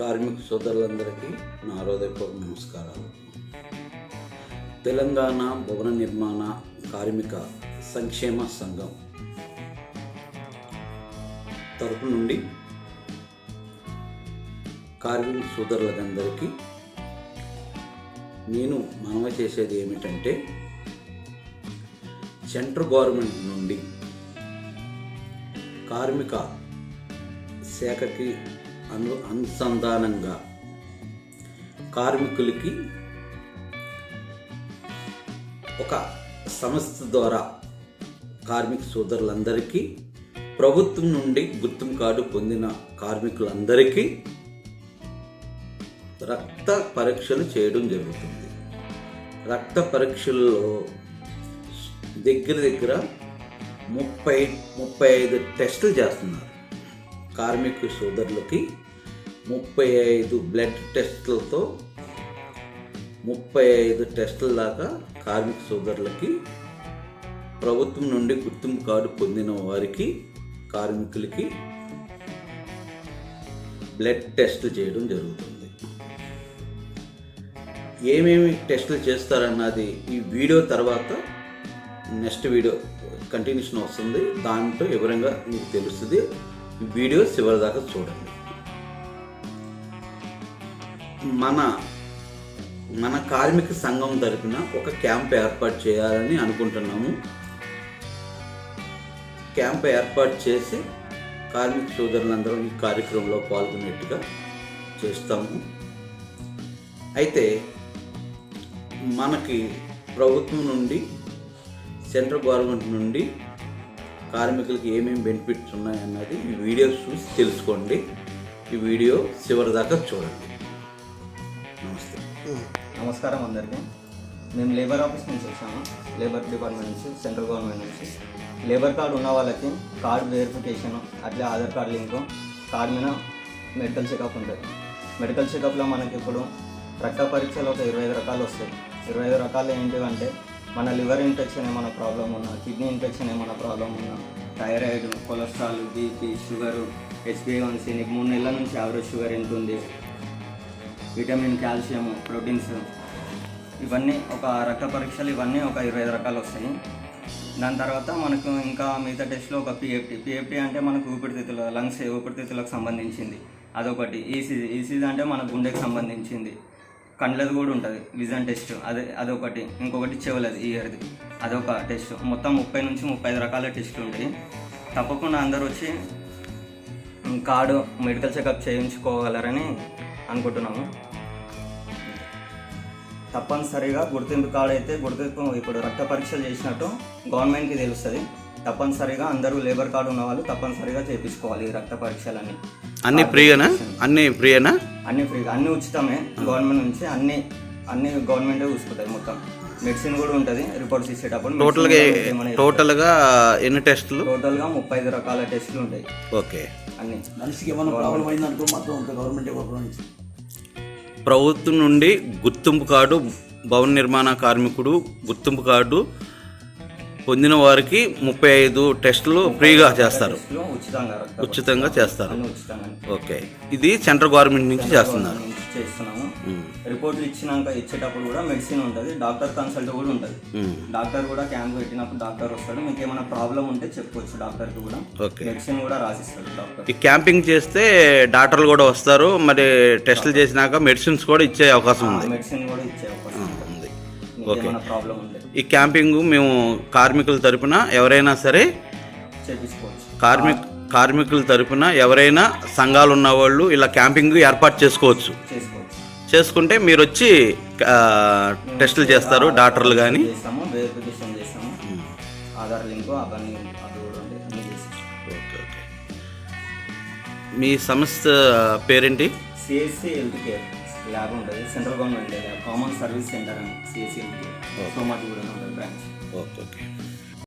కార్మిక సోదరులందరికీ నా హృదయపూర్వ నమస్కారాలు. తెలంగాణ భవన నిర్మాణ కార్మిక సంక్షేమ సంఘం తరపు నుండి కార్మిక సోదరులందరికీ నేను మనవి చేసేది ఏమిటంటే సెంట్రల్ గవర్నమెంట్ నుండి కార్మిక శాఖకి అను అనుసంధానంగా కార్మికులకి ఒక సంస్థ ద్వారా కార్మిక సోదరులందరికీ ప్రభుత్వం నుండి గుర్తింపు కార్డు పొందిన కార్మికులందరికీ రక్త పరీక్షలు చేయడం జరుగుతుంది. రక్త పరీక్షల్లో దగ్గర దగ్గర ముప్పై ముప్పై ఐదు టెస్టులు చేస్తున్నారు. కార్మిక సోదరులకి ముప్పై ఐదు బ్లడ్ టెస్టులతో ముప్పై ఐదు టెస్టుల దాకా కార్మిక సోదరులకి ప్రభుత్వం నుండి గుర్తింపు కార్డు పొందిన వారికి కార్మికులకి బ్లడ్ టెస్టులు చేయడం జరుగుతుంది. ఏమేమి టెస్టులు చేస్తారన్నది ఈ వీడియో తర్వాత నెక్స్ట్ వీడియో కంటిన్యూషన్ వస్తుంది. దాంట్లో వివరంగా మీకు తెలుస్తుంది. వీడియో చివరి దాకా చూడండి. మన మన కార్మిక సంఘం తరపున ఒక క్యాంప్ ఏర్పాటు చేయాలని అనుకుంటున్నాము. క్యాంప్ ఏర్పాటు చేసి కార్మిక సోదరులందరం ఈ కార్యక్రమంలో పాల్గొనేట్టుగా చేస్తాము. అయితే మనకి ప్రభుత్వం నుండి సెంట్రల్ గవర్నమెంట్ నుండి కార్మికులకి ఏమేమి బెనిఫిట్స్ ఉన్నాయన్నది ఈ వీడియో చూసి తెలుసుకోండి. ఈ వీడియో చివరి దాకా చూడండి. నమస్తే. నమస్కారం అందరికీ. మేము లేబర్ ఆఫీస్ నుంచి వచ్చాము. లేబర్ డిపార్ట్మెంట్ నుంచి సెంట్రల్ గవర్నమెంట్ నుంచి. లేబర్ కార్డు ఉన్న వాళ్ళకి కార్డ్ వెరిఫికేషన్ అట్లే ఆధార్ కార్డు లింకు కార్డు మీద మెడికల్ చెకప్ ఉంటుంది. మెడికల్ చెకప్లో మనకి ఇప్పుడు రక్త పరీక్షలు ఒక ఇరవై ఐదు రకాలు వస్తాయి. ఇరవై ఐదు రకాలు ఏంటివంటే మన లివర్ ఇన్ఫెక్షన్ ఏమైనా ప్రాబ్లం ఉన్నా కిడ్నీ ఇన్ఫెక్షన్ ఏమైనా ప్రాబ్లం ఉన్నా థైరాయిడ్ కొలెస్ట్రాల్ బీపీ షుగరు హెచ్బిఏవన్సీ నీకు మూడు నెలల నుంచి యావరేజ్ షుగర్ ఎంత ఉంది? విటమిన్ కాల్షియం ప్రోటీన్స్ ఇవన్నీ ఒక రక్త పరీక్షలు ఇవన్నీ ఒక ఇరవై ఐదు రకాలు వస్తాయి. దాని తర్వాత మనకు ఇంకా మిగతా టెస్ట్లో ఒక పిఎఫ్టీ పిఎఫ్టీ అంటే మనకు ఊపిరితిత్తుల లంగ్స్ ఊపిరితిత్తులకు సంబంధించింది. అదొకటి. ఈసీజీ ఈసీజీ అంటే మన గుండెకి సంబంధించింది. కండ్లది కూడా ఉంటుంది విజన్ టెస్ట్. అదే అదొకటి. ఇంకొకటి చెవులది ఇయర్ది అదొక టెస్ట్. మొత్తం ముప్పై నుంచి ముప్పై ఐదు రకాల టెస్టులు ఉంటాయి. తప్పకుండా అందరూ వచ్చి కార్డు మెడికల్ చెకప్ చేయించుకోగలరని అనుకుంటున్నాము. తప్పనిసరిగా గుర్తింపు కార్డు అయితే గుర్తింపు ఇప్పుడు రక్త పరీక్షలు చేసినట్టు గవర్నమెంట్కి తెలుస్తుంది. తప్పనిసరిగా అందరూ లేబర్ కార్డు ఉన్న వాళ్ళు తప్పనిసరిగా చేయించుకోవాలి ఈ రక్త పరీక్షలన్నీ. అన్ని ఫ్రీగానా? అన్ని ఫ్రీయేనా? అన్ని ఫ్రీగా అన్ని ఉచితమే. గవర్నమెంట్ నుంచి అన్ని అన్ని గవర్నమెంటే చూసుకుంటుంది మొత్తం. మెడిసిన్ కూడా ఉంటుంది రిపోర్ట్స్ ఇచ్చేటప్పుడు టోటల్గా టోటల్గా ఎన్ని టెస్టులు? టోటల్గా ముప్పై ఐదు రకాల టెస్టులు ఉంటాయి. ఓకే. అన్ని. మనిషికి ఏమైనా ప్రాబ్లం అయిందనుకో మొత్తం గవర్నమెంట్ నుంచి ప్రభుత్వం నుండి గుర్తింపు కార్డు భవన నిర్మాణ కార్మికుడు గుర్తింపు కార్డు పొందిన వారికి ముప్పై ఐదు టెస్టులు ఫ్రీగా చేస్తారు. ఉచితంగా చేస్తారు. ఓకే. ఇది సెంట్రల్ గవర్నమెంట్ నుంచి చేస్తున్నారు. చేస్తున్నాము. రిపోర్ట్లు ఇచ్చినాక ఇచ్చేటప్పుడు కూడా మెడిసిన్ ఉంటుంది డాక్టర్ కన్సల్ట్ కూడా ఉంటుంది. డాక్టర్ కూడా క్యాంప్ పెట్టినప్పుడు డాక్టర్ వస్తాడు మీకు ఏమైనా ప్రాబ్లం ఉంటే చెప్పుకోవచ్చు డాక్టర్కి కూడా. ఓకే. మెడిసిన్ కూడా రాసిస్తాడు డాక్టర్. ఈ క్యాంపింగ్ చేస్తే డాక్టర్లు కూడా వస్తారు మరి టెస్టులు చేసినాక మెడిసిన్స్ కూడా ఇచ్చే అవకాశం ఉంది. మెడిసిన్ కూడా ఇచ్చే అవకాశం ఉంది. ఉంటే. ఈ క్యాంపింగ్ మేము కార్మికుల తరపున ఎవరైనా సరే కార్మిక కార్మికుల తరపున ఎవరైనా సంఘాలు ఉన్నవాళ్ళు ఇలా క్యాంపింగ్ ఏర్పాటు చేసుకోవచ్చు. చేసుకుంటే మీరు వచ్చి టెస్టులు చేస్తారు డాక్టర్లు కానీ ఓకే ఓకే. మీ సంస్థ పేరేంటి? CSC health care. ల్యాబ్ ఉంటుంది. Central government common service centre అని సిఎస్సి కేర్ సోమాటి కూడా ఉంటుంది బ్రాంచ్. Okay okay.